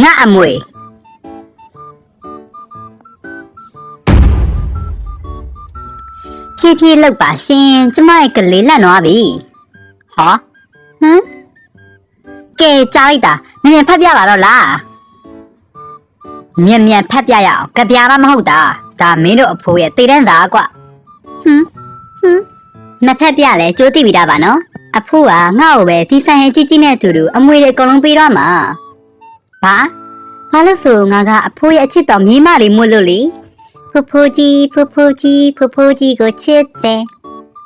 ငါအမွေဖြည်းဖြည်းလောက်ပါရှင်ကျမရဲ့ကလေးလက်သွားပြီဟောဟမ်ကဲကြားလိုက်တာမြန်မြန်ဖတ်ပြပါတော့လားမြန်မြန်ဖတ်ပြရအောင်ကြပြားမမဟုတ်တာဒါမင်းတို့အဖိုးရဲ့တည်တဲ့သားကွဟမ်ဟမ်မဖတ်ပြလဲကြိုးတိပြီးတာပါနော်အဖိုးကငါ့ကိုပဲဒီဆိုင်ရဲ့ကြီးကြီးနဲ့အတူတူအမွေတွေအကုန်လုံးပေးတော့မှာ ဘာဘာလို့ဆိုငါကအဖိုးရဲ့အချစ်တော်မြေးမလေးမို့လို့လေဖူဖူကြီးဖူဖူကြီးဖူဖူကြီးကိုချစ်တယ်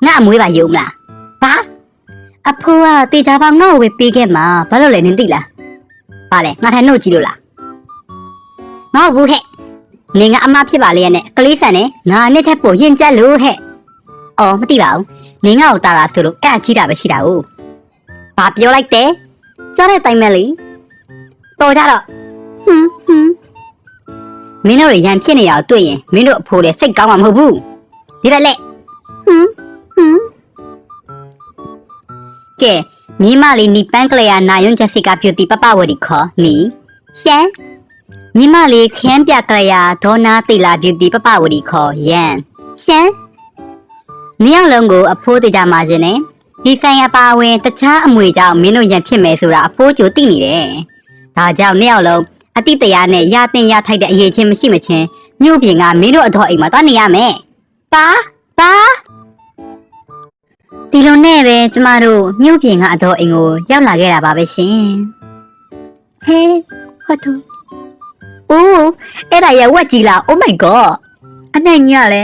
ငါအမွေးပါယုံမလားဘာအဖိုးကတေချာပါငါ့ကိုပဲပေးခဲ့မှာဘာလို့လဲနင်သိလားဘာလဲငါထိုင်နှုတ်ကြည့်လို့လားမဟုတ်ဘူးဟဲ့နင်ကအမဖြစ်ပါလေရဲ့နဲ့ကလေးဆန်နဲ့ငါနဲ့ထက်ပိုရင်ကျက်လို့ဟဲ့အော်မသိပါဘူးနင်ငါ့ကိုတာတာဆိုလို့အဲ့အကြီးတာပဲရှိတာ哦ဘာပြောလိုက်တယ်ကြားတဲ့တိုင်မဲ့လေ တော်ကြတော့ဟွန်းဟွန်းမင်းတို့ရရန်ဖြစ်နေတာကိုတွေ့ရင်မင်းတို့အဖိုးလည်းစိတ်ကောင်းမှာမဟုတ်ဘူးဒီဘက်လက်ဟွန်းဟွန်းကဲမြေမလေးနီပန်းကလေးယာနာယွန်ဂျက်စီကာဗျူတီပပဝရီခေါ်နီရှန်မြေမလေးခန်းပြကလေးယာဒေါနာတီလာဗျူတီပပဝရီခေါ်ယန်ရှန်မြေအောင်လုံးကိုအဖိုးတေကြမှာခြင်းနဲ့ဒီဆိုင်အပါဝင်တခြားအမွေကြောင့်မင်းတို့ရန်ဖြစ်မယ်ဆိုတာအဖိုးကြိုသိနေတယ် ဒါကြောင့်မြေအောင်လုံးအတိတ်တရားနဲ့ရတင်ရထိုက်တဲ့အရေးချင်းမရှိမချင်းမြို့ပြင်ကမင်းတို့အတော်အိမ်မှာသွားနေရမယ်ပါပါဒီလိုနဲ့ပဲကျမတို့မြို့ပြင်ကအတော်အိမ်ကိုရောက်လာခဲ့တာပါပဲရှင်ဟဲဟုတ်တူအိုးအဲ့ဒါရဝက်ကြီးလား Oh my god အနိုင်ကြီးရလဲ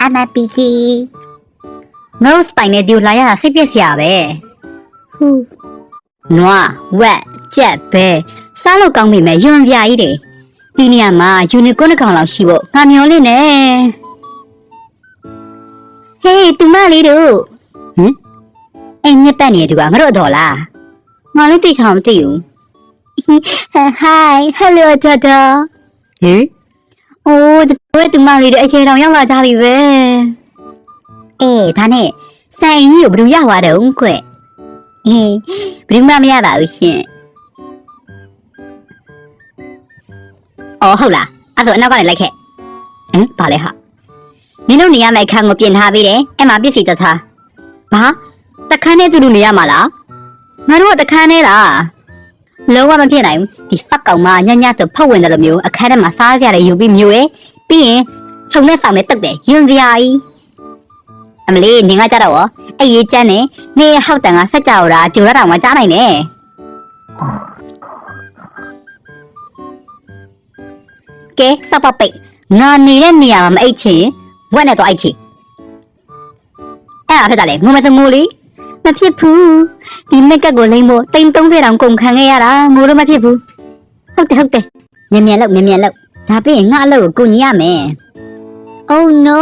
အမပီကြီးငါတို့စပိုင်နဲ့ဒီကိုလာရတာစိတ်ပြက်စရာပဲဟူနွားဝက် ကြက်ဘဲစားလို့ကောင်းပြီမဲ့ယွန်ပြာကြီးတွေဒီနေရာမှာယူနီကွန်းတစ်ကောင်လောက်ရှိဖို့ငါမျောလင့်နေဟေးတူမလေးတို့ဟမ်အဲ့ညက်ပတ်နေတဲ့သူကငါတို့အတော်လားငါလည်းတိတ်ခေါင်မသိဘူး Hi hello တတဟေးအိုးတို့တူမလေးတွေအခြေတော်ရောက်လာကြပြီပဲအေးဒါနဲ့ဆိုင်ကြီးကိုဘယ်လိုရသွားတော့ခွဲ့ဟင်းဘယ်သူမှမရပါဘူးရှင် အော်ဟုတ်လားအဲ့ဆိုအနောက်ကနေလိုက်ခဲ့ဟမ်ဘာလဲဟာနင်တို့နေရမယ့်အခန်းကိုပြင်ထားပေးတယ်အဲ့မှာပြည့်စီတထားဘာတခန်းနဲ့တူတူနေရမှာလားငါတို့ကတခန်းနဲ့လားလုံးဝမဖြစ်နိုင်ဘူးဒီစက်ကောင်မညညဆိုဖုတ်ဝင်တယ်လို့မျိုးအခန်းထဲမှာစားကြရတယ်ယူပြီးမျိုးတယ်ပြီးရင်ခြုံနဲ့ဆောင်နဲ့တက်တယ်ယွန်စရာကြီးအမလေးနင်ကကြတော့ရောအဲ့ရေးချမ်းနေနေဟောက်တန်ကစက်ကြော်တာဂျိုရတောင်မကြားနိုင်နဲ့ ကဲစပ်ပပိတ်ငါနေတဲ့နေရာမှာမအိတ်ချင်ဝက်နဲ့တော့အိတ်ချင်အဲ့ဒါဖြစ်တာလေငုံမစငိုလီမဖြစ်ဘူးဒီမက်ကပ်ကိုလိမ့်ဖို့တိန်30တောင်ကုန်ခံခဲ့ရတာငိုလို့မဖြစ်ဘူးဟုတ်တယ်ဟုတ်တယ်မြန်မြန်လောက်မြန်မြန်လောက်ဒါပြင်ငါအလုပ်ကိုကိုညီရမယ် Oh no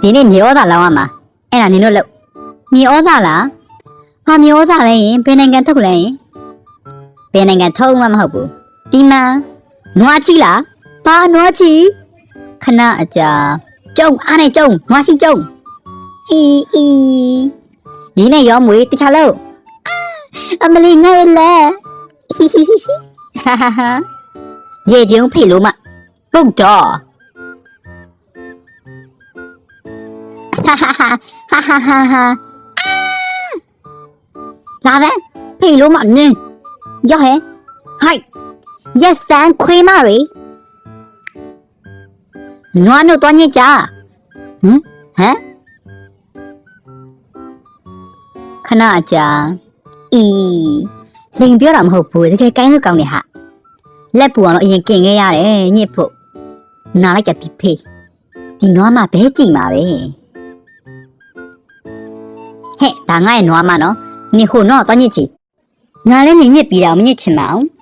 ဒီနေ့မြေဩသာလောင်းရမှာအဲ့ဒါနင်တို့လုပ်မြေဩဇာလားဟာမြေဩဇာလဲရင်ဘယ်နိုင်ငံထုတ်လဲရင်ဘယ်နိုင်ငံထုတ်မှမဟုတ်ဘူးဒီမှာနွားချီလား ဘာနွားချီခဏအကြာကျုံအားနဲ့ကျုံနွားချီကျုံအီအီဒီနဲ့ရောမွေတခြားလို့အမလီငဲ့လဲဟာဟာဟာရေကျုံဖိလို့မပုတ်တော့ဟာဟာဟာဟာဟာဟာဟာလာပဲဖိလို့မနင်းရောဟဲဟိုက် yes dan ခွေးမရီ နွားတို့တွားညစ်ကြဟမ်ဟမ်ခဏအကြာအီလိန်ပြောတာမဟုတ်ဘူးတကယ်ကိုင်းလို့ကောင်းတယ်ဟာလက်ပူအောင်လို့အရင်ကင်ခဲ့ရတယ်ညစ်ဖို့နားလိုက်ကြဒီဖေးဒီနွားမဘဲကြည့်မှာပဲဟဲ့ဒါငါ့ရဲ့နွားမနော်နေဟိုတော့တော့ညစ်ချီငါလည်းနေညစ်ပြီးတော့မညစ်ချင်ပါဘူး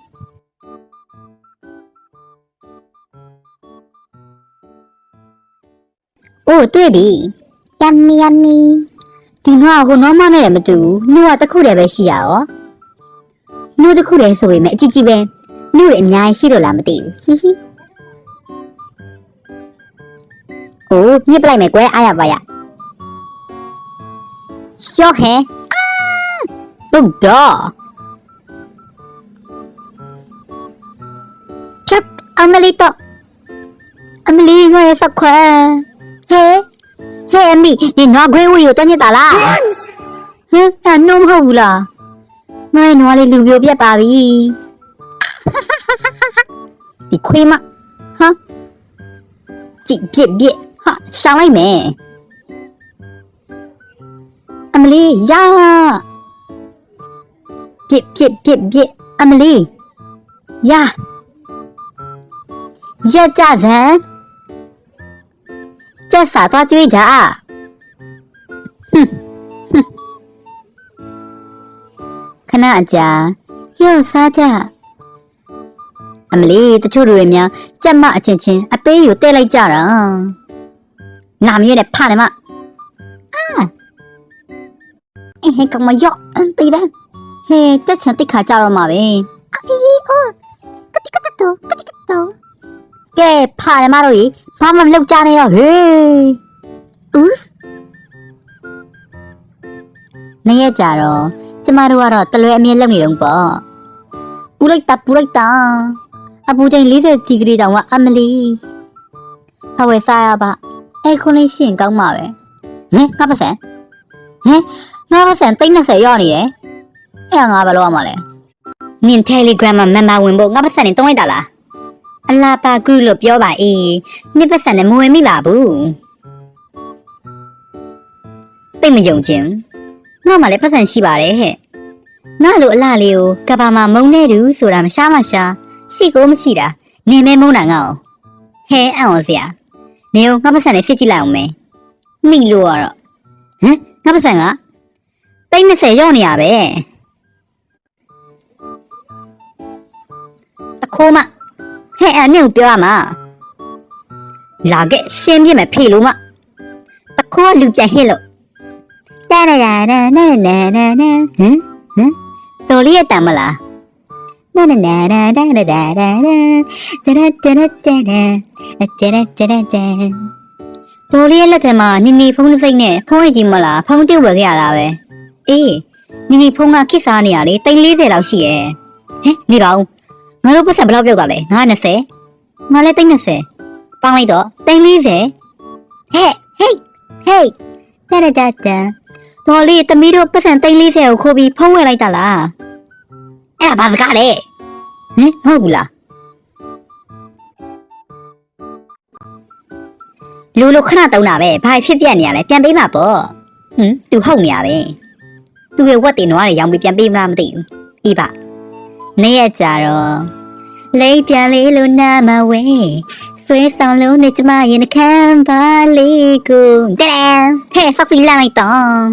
အိုးတွေ့ပြီယမ်မီယမ်မီဒီနွားကဟိုနွားမနဲ့လည်းမတူဘူးနှုတ်ကတစ်ခုတည်းပဲရှိရရောနှုတ်တစ်ခုတည်းဆိုပေမဲ့အကြည့်ကြည့်ပဲနှုတ်တွေအများကြီးရှိလို့လားမသိဘူးဟီဟီအိုးညစ်ပလိုက်မယ်ကွယ်အားရပါရရှော့ဟဲအာပုတ်တော့အမလီတော့အမလီငါရဲ့စခွဲ ဟဲဟဲအမီဒီနွားခွေးဝီကိုတော့ညစ်တာလားဟမ်အဲ့နှုံးမဟုတ်ဘူးလားငါရဲ့နွားလေးလူပြိုပြက်ပါပြီဒီခွေးမဟာကြည့်ပြက်ပြက်ဟာရှောင်းလိုက်မယ်အမလီယာပြက်ပြက်ပြက်ပြက်အမလီယာရက်ကြစမ်း ကျက်စာသွားကြွေးကြဟွန်းဟွန်းခဏအကြာရော့စားကြအမလီတချို့တွေများကြက်မအချင်းချင်းအပေးကိုတဲ့လိုက်ကြတာနာမရတဲ့ဖတယ်မအာအေးကောင်မရော့အန်တီတယ်ဟဲကြက်ချန်တိတ်ခါကြတော့မှာပဲအေးအော်ကတိကတတော့ကတိကတတော့ကဲဖတယ်မတို့ကြီး ဘာမှမလုပ်ကြနဲ့တော့ဟေးဦးနေရကြတော့ကျမတို့ကတော့တလွဲအမြဲလုပ်နေတော့ပေါ့ပူလိုက်တာပူလိုက်တာအပူချိန်40ဒီဂရီတောင်ကအမလီဖဝဲစားရပါအဲ့ခုလေးရှရင်ကောင်းမှာပဲဟင်ငါပါစံဟင်ငါပါစံတိတ်20ရောက်နေတယ်အဲ့ဒါငါဘာလို့ရမှာလဲနင် Telegram မှာ member ဝင်ဖို့ငါပါစံနေတုံးလိုက်တာလား အလားပါ group လို့ပြောပါအေးနှစ်ပါစံနဲ့မဝင်မိပါဘူးတိတ်မယုံခြင်းငါမှလည်းပတ်စံရှိပါတယ်ဟဲ့ငါလိုအလားလေးကိုကဘာမှာမုံနေတူဆိုတာမရှားမရှားရှိကိုမရှိတာနေမဲမုံတာငါ့ကိုဟဲအံ့ဩစရာနေကိုငါပတ်စံလေးစစ်ကြည့်လိုက်အောင်မယ်မိလို့ကတော့ဟမ်ငါပတ်စံကတိတ်20ရောက်နေရပဲတခိုးမ ဟဲ့အဲ့နင့်ကိုပြောရမှာလာခဲ့ရှင်းပြမယ်ဖေလို့မတခေါ်လူပြန်ဟစ်လို့တာရာရာနာနာနာနာနာဟမ်ဟမ်တော်လေးရတမ်းမလားနာနာနာနာနာနာနာနာတရတရတရတရတရတတော်လေးရဲ့လက်ထက်မှာနီနီဖုန်းတစ်စိတ်နဲ့ဖုန်းရကြီးမလားဖုန်းတစ်ဝယ်ခဲ့ရတာပဲအေးနီနီဖုန်းကခစ်စားနေရလေတိန်40လောက်ရှိရဲ့ဟမ်နေပါဦး ငါတို့ပတ်စံဘယ်လောက်ပြောက်တာလဲငါ20ငါလည်းသိန်း20ပေါင်းလိုက်တော့သိန်း40ဟဲ့ဟေးဟေးတဲ့တဲ့တဲ့ဒေါ်လေးတမီးတို့ပတ်စံသိန်း40ကိုခိုးပြီးဖုံးဝယ်လိုက်တာလားအဲ့ဒါဘာစကားလဲဟင်ဟုတ်ဘူးလားလူလိုခဏတုံးတာပဲဘာဖြစ်ပြက်နေရလဲပြန်ပေးမှာပေါ့ဟင်သူဟုတ်နေရပဲသူရဲ့ဝက်တင်နွားတွေရောင်းပြီးပြန်ပေးမလားမသိဘူးအေးပါ နေ့ရက်ကြတော့လိတ်ပြန်လေးလို့နာမဝဲဆွဲဆောင်လုံးနဲ့ကျမရင်နှခမ်းပါလေးကိုတဲ့ဟဲ့ဆောက်စီလာလိုက်တော့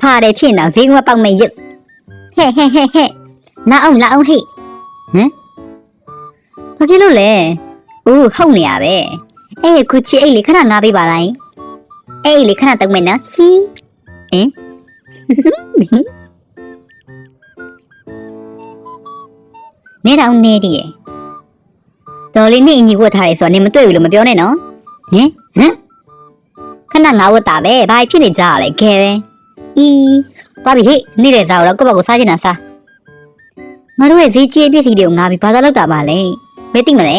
ဖားတယ်ဖြစ်တော့ဈေးကမပေါက်မဲ့ရုပ်ဟဲ့ဟဲ့ဟဲ့ဟဲ့လာအောင်လာအောင်ဟဲ့ဟမ်ဘာဖြစ်လို့လဲဦးဟုတ်နေရပဲအေးခုချီအိတ်လေးခဏငါပေးပါလိုက်အေးလေးခဏတုံးမယ်နော်ဟီအင်း နေတော့နေတည်းရဲ့တော်လေးနေအညီဝတ်ထားရဲဆိုတော့နေမတွေ့ဘူးလို့မပြောနဲ့နော်ဟင်ဟမ်ခဏငါဝတ်တာပဲဘာဖြစ်နေကြရလဲခဲပဲအီးသွားပြီဟေ့နေတဲ့စားတော့ကိုယ့်ဘက်ကိုစားချင်တာစားငါတို့ရဲ့ဈေးကြီးအပစ္စည်းတွေကိုငါပြီးဘာသာလောက်တာပါလဲမသိမလဲ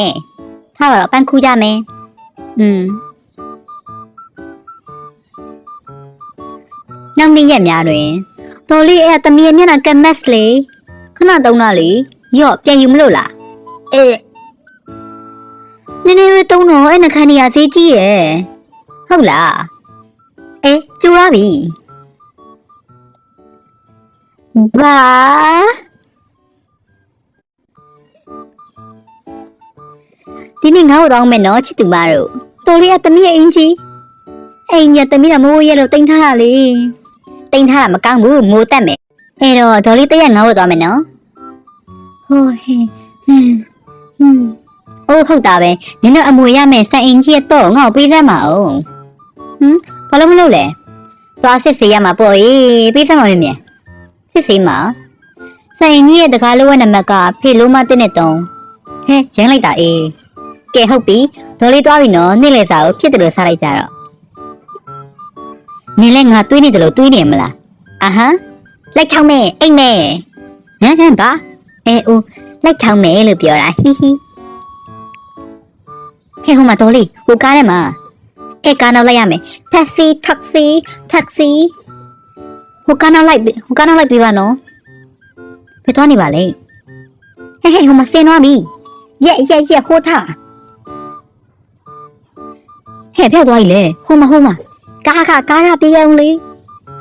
ထားပါတော့ပန်းခူးကြမယ်อืมနောက်နေ့ရက်များတွင်တော်လေးအဲ့တမီးရဲ့မျက်နှာကမက်စ်လေခဏတုံးတာလေ ရော့ပြန်ယူမလို့လားအေးနည်းနည်းပဲတုံးတော့အဲ့နှခမ်းနေရဈေးကြီးရဲ့ဟုတ်လားအေးကျူရပြီဘာဒီနေ့ငါ့ကိုတောင်းမယ်နော်ချစ်သူမတို့တော်လေးကတမီးရဲ့အင်ကြီးအိမ်ညတမီးကမိုးရဲလို့တင်ထားတာလေတင်ထားတာမကောင်းဘူးမိုးတက်မယ်အဲ့တော့ဒေါ်လေးတရက်ငါ့ကိုသွားမယ်နော် ဟိုဟင်းဟင်းဟင်းအိုးဟုတ်တာပဲနင်တို့အမွေရမယ်စံအင်ကြီးတော့ငါ့ကိုပေးစမ်းပါအောင်ဟမ်ဘာလို့မလုပ်လဲသွားစစ်စေးရမှာပေါ့အေးပေးစမ်းပါမင်းမြန်စစ်စေးမှာစံအင်ကြီးရဲ့တကားလိုဝဲနံပါတ်ကဖေလိုမတဲ့နဲ့တုံးဟဲရမ်းလိုက်တာအေးကဲဟုတ်ပြီဒေါ်လေးသွားပြီနော်နေ့လေစာကိုဖြစ်တယ်လို့စားလိုက်ကြတော့နင်လည်းငါတွေးနေတယ်လို့တွေးနေမလားအာဟမ်လိုက်ချောင်းမဲ့အိတ်မဲ့ဟမ်ဟမ်ပါ အဲဦးလိုက်ချောင်းမယ်လို့ပြောတာဟီဟီဟဲ့ဟိုမှာတော်လေးဟိုကားထဲမှာအဲကားနောက်လိုက်ရမယ် taxi taxi taxi ဟိုကားနောက်လိုက်ဟိုကားနောက်လိုက်ပြပါနော်ဘယ်သွားနေပါလဲဟဲ့ဟဲ့ဟိုမှာဆင်းသွားပြီရဲ့ရဲ့ရဲ့ဟိုထားဟဲ့ဖျောက်သွားပြီလေဟိုမှာဟိုမှာကားကကားကပြေးအောင်လေ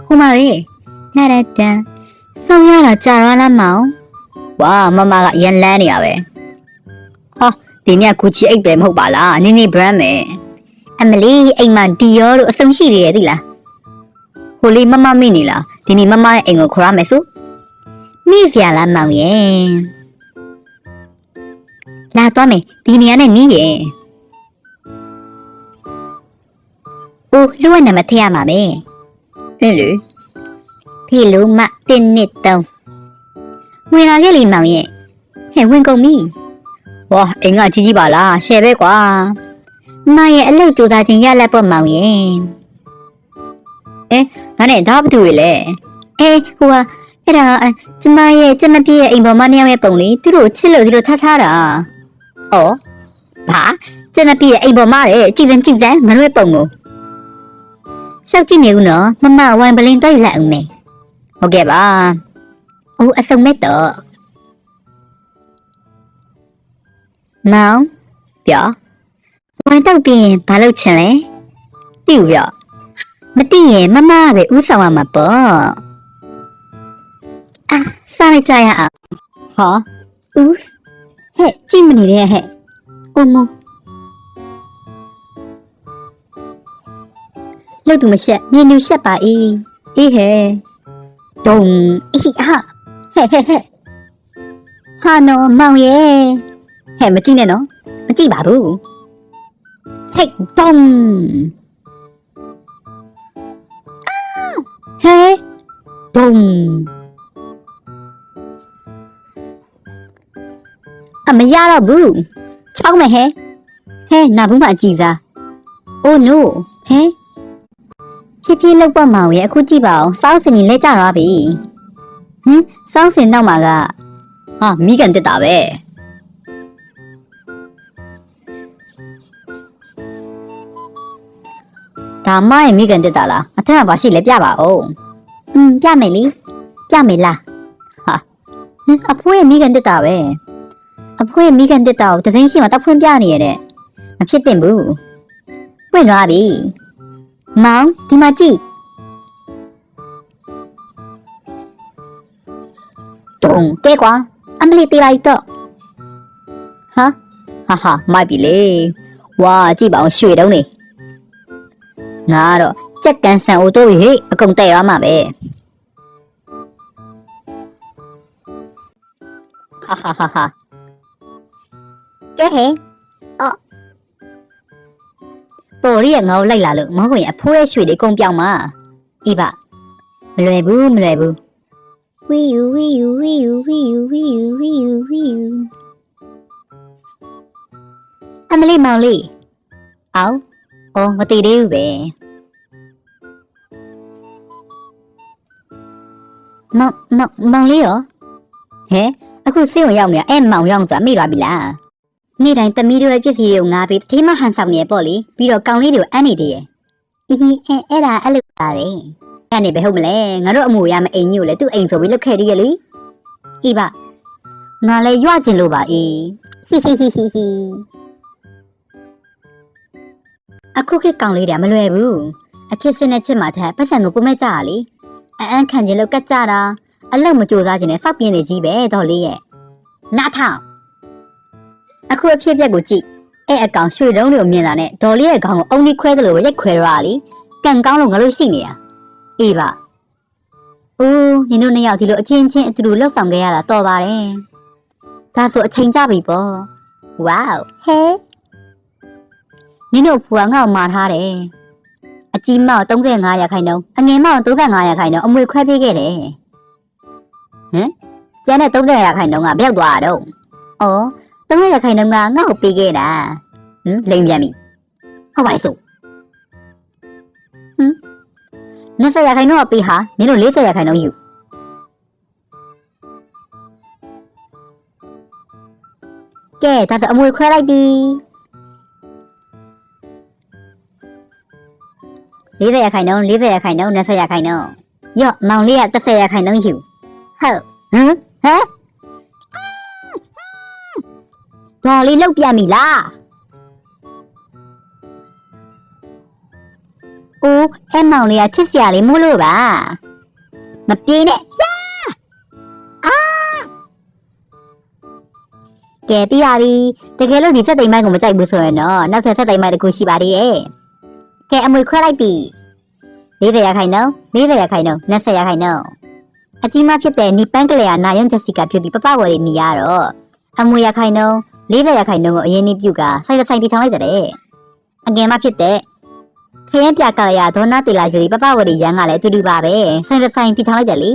ဟိုမှာလေနာရတန်ဆုံးရတာကြာရလားမောင် ဝါမမကရန်လန်းနေရပဲဟာဒီနေ့ကူချီအိတ်ပဲမဟုတ်ပါလားနင်းနေ brand မယ်အမလီအိမ်မှာဒီရောတို့အဆုံးရှိနေရသည်လားဟိုလေးမမမိနေလားဒီနေ့မမရဲ့အိမ်ကိုခေါ်ရမယ်ဆိုမိစရာလားမောင်ရဲ့လာတော့မယ်ဒီနေရာနဲ့နီးရဲ့အိုးလူဝနံပါတ်ထည့်ရမှာပဲဟင်းလေဖေလိုမတင်းနစ်တုံးဝ င်လာခဲ့လေမောင်ရဲ့ဟဲ့ဝင်ကုန်ပြီဝါအိမ်ကကြီးကြီးပါလားရှယ်ပဲကွာမရဲ့အလုပ်ကြိုးစားခြင်းရလက်ပေါ့မောင်ရဲ့အဲဒါနဲ့ဒါဘာတူလေအဲဟိုကအဲ့ဒါအကျမရဲ့ကျမပြည့်ရဲ့အိမ်ပေါ်မှာနှစ်ယောက်ရဲ့ပုံလေးသူတို့ချစ်လို့ဒီလိုထားထားတာဩဘာကျမပြည့်ရဲ့အိမ်ပေါ်မှာတဲ့ကြည်စံကြည်စံငါတို့ရဲ့ပုံကိုရှောက်ကြည့်နေဦးနော်မမဝိုင်ပလင်တော့ယူလိုက်အောင်မယ်ဟုတ်ကဲ့ပါ အိုးအစုံမဲ့တော့မောင်ပြောဝိုင်တော့ပြင်ဘာလုပ်ချင်လဲတိူပြောမတိရင်မမကပဲဥဆောင်ရမှာပေါ့အာစားလိုက်ကြရအောင်ဟောဥဟဲ့ကြည့်မနေနဲ့ဟဲ့အိုမလို့သူမရှက်မြင်သူရှက်ပါအေးအေးဟဲ့ဒုံအေးဟာ ဟဲ့ဟဲ့ဟဲ့ဟာနော်မောင်ရဲ့ဟဲ့မကြည့်နဲ့နော်မကြည့်ပါဘူးဟဲ့ဒုံဟဲ့ဒုံအမရတော့ဘူးချောင်းမယ်ဟဲ့ဟဲ့နာဘူးမအကြည့်စားအိုးနိုဟဲ့ဖြည်းဖြည်းလောက်ပတ်မောင်ရဲ့အခုကြည့်ပါအောင်စောင်းစင်ကြီးလက်ကျသွားပြီဟင် စောင်းစင်နောက်မှာကဟာမိကန်တက်တာပဲဒါမရဲ့မိကန်တက်တာလားအထက်ကဘာရှိလဲပြပါဦးอืมပြမယ်လေပြမယ်လားဟာဟင်အဖိုးရဲ့မိကန်တက်တာပဲအဖိုးရဲ့မိကန်တက်တာကိုတစ်စိမ်းရှိမှတောက်ဖွင့်ပြနေရတဲ့မဖြစ်တင်ဘူးပွင့်သွားပြီမောင်ဒီမှာကြည့် တုံးကဲကွာအမလီပေးလိုက်တော့ဟာဟာဟာမိုက်ပြီလေဝါကြည့်ပါအောင်ရွှေတုံးနေငါတော့ကြက်ကန်ဆန်အိုတိုးပြီဟေ့အကုန်တဲ့ရမှာပဲဟာဟာဟာဟာကဲဟဲ့ပေါ်ရီရဲ့ငါ့ကိုလိုက်လာလို့မဟုတ်ရင်အဖိုးရဲ့ရွှေတွေအကုန်ပြောင်းမှာအေးပါမလွယ်ဘူးမလွယ်ဘူး ဝီယူဝီယူဝီယူဝီယူဝီယူဝီယူဝီယူအမလေးမောင်လေးအောင်အော်မတည်သေးဘူးပဲမောင်မောင်မောင်လေးရောဟဲအခုစေးဝင်ရောက်နေတာအဲ့မောင်ရောက်ဆိုတာမေ့သွားပြီလားနေ့တိုင်းသမီးတို့ရဲ့ပြည့်စည်တွေကိုငါပြီးတတိမဟန်ဆောင်နေရပေါ့လေပြီးတော့ကောင်လေးတွေကိုအမ်းနေတယ်အီဟီအဲအဲ့ဒါအဲ့လိုပါတယ် အဲ့နေပဲဟုတ်မလဲငါတို့အမူရမအိမ်ကြီးကိုလည်းသူ့အိမ်ဆိုပြီးလုတ်ခဲ့ရရလေအေးပါငါလည်းရွကျင်လို့ပါအေးဟီဟီဟီဟီဟီအခုခေတ်ကောင်လေးတွေကမလွယ်ဘူးအချစ်စစ်နဲ့ချစ်မှထက်ပတ်စံကိုပုံမဲ့ကြရလေအအန်းခံခြင်းလို့ကတ်ကြတာအလောက်မကြိုးစားခြင်းနဲ့စောက်ပြင်းနေကြီးပဲတော့လေးရဲ့နားထောင်အခုအဖြစ်အပျက်ကိုကြည့်အဲ့အကောင်ရွှေတုံးတွေကိုမြင်တာနဲ့ဒေါ်လေးရဲ့ခေါင်းကိုအုံကြီးခွဲတယ်လို့ရိုက်ခွဲရတာလေကန်ကောင်းလို့ငါလို့ရှိနေတာ အေးပါအိုးနင်တို့နှစ်ယောက်ဒီလိုအချင်းချင်းအတူတူလှုပ်ဆောင်ခဲ့ရတာတော်ပါတယ်ဒါဆိုအချိန်ကြပြီပေါ့ဝေါဟဲနင်တို့ဖူကငါ့ကိုမာထားတယ်အကြီးမောက်35ရာခိုင်နှုန်းအငယ်မောက်35ရာခိုင်နှုန်းအမွေခွဲပေးခဲ့တယ်ဟမ်ကျန်တဲ့30ရာခိုင်နှုန်းကဘယ်ရောက်သွားတာတော့အော်တမရခိုင်တော့ငါငါ့ကိုပေးခဲ့တာဟမ်လိမ်ပြန်ပြီဟုတ်ပါလေဆို 20ရခိုင်တော့ပေးဟာနင်တို့40ရခိုင်တော့ယူဟကဲဒါဆိုအမွေခွဲလိုက်ပြီ40ရခိုင်နှုန်း40ရခိုင်နှုန်း20ရခိုင်နှုန်းယော့မောင်လေးက30ရခိုင်နှုန်းယူဟုတ်ဟမ်ဟမ်ဒေါ်လေးလောက်ပြပြီလား အိုးအဲ့မောင်လေးကချစ်စရာလေးမို့လို့ပါမပြေးနဲ့ယာအာကဲပြီးပါပြီတကယ်လို့ဒီစက်သိမ်းမိုက်ကိုမကြိုက်ဘူးဆိုရင်တော့နောက်ဆက်စက်သိမ်းမိုက်တစ်ခုရှိပါသေးတယ်ကဲအမွေခွဲလိုက်ပြီ40ရခိုင်နှုန်း40ရခိုင်နှုန်း20ရခိုင်နှုန်းအကြီးမဖြစ်တဲ့နီပန်းကလေးကနာယွန်ချက်စီကဖြစ်ပြီးပပဝယ်လေးနေရတော့အမွေရခိုင်နှုန်း40ရခိုင်နှုန်းကိုအရင်နှိပြုကစိုက်တစ်ဆိုင်တီထောင်လိုက်တဲ့အငယ်မဖြစ်တဲ့ ခရင်ပြကလေးကဒေါနာတီလာကြီးပပဝယ်လေးရန်ကလည်းအတူတူပါပဲစိုက်တစ်ဆိုင်တီထောင်လိုက်တယ်လေ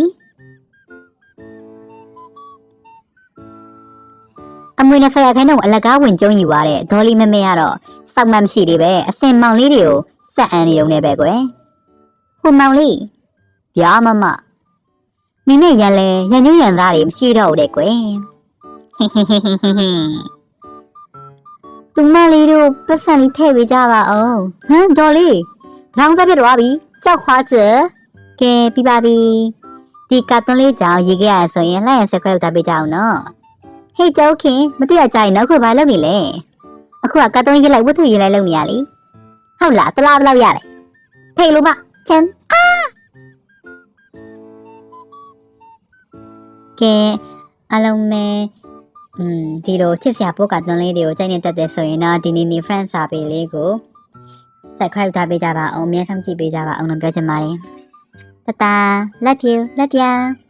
အမွေ20ရခိုင်နှုန်းအလကားဝင်ကျုံယူသွားတဲ့ဒေါ်လီမမေကတော့စောက်မှမရှိသေးပဲအစင်မောင်လေးတွေကိုစက်အန်နေုံနဲ့ပဲကွယ်ဟိုမောင်လေးဗျာမမမိမိရန်လဲရန်ညွှန်းရန်သားတွေမရှိတော့ဘူးတဲ့ကွယ်ဟင်းဟင်းဟင်းဟင်းဟင်းဟင်း သူမလေးတို့ပတ်စံလေးထည့်ပေးကြပါအောင်ဟမ်ဒေါ်လေးရောင်းစားပြတ်သွားပြီကြောက်ခွားချကဲပြပါပြီဒီကတ်သွန်းလေးကြောင်ရေးခဲ့ရဆိုရင်လိုက်ရန်စခွဲလောက်တာပေးကြအောင်နော်ဟေးကျောက်ခင်မတွေ့ရကြရင်နောက်ခုဘာလုပ်နေလဲအခုကကတ်သွန်းရေးလိုက်ဝတ်ထုရေးလိုက်လုပ်နေရလေဟုတ်လားတလားဘယ်လောက်ရလဲဖေးလို့မချမ်းအာကဲအလုံးမဲ อืมဒီလိုချစ်စရာပို့ကတ်သွန်းလေးတွေကိုကြိုက်နေတတ်တယ်ဆိုရင်တော့ဒီနေ့နေ friend စာပေလေးကို subscribe ထားပေးကြပါအောင်အများဆုံးကြည့်ပေးကြပါအောင်လို့ပြောချင်ပါတယ်တတာ love you love you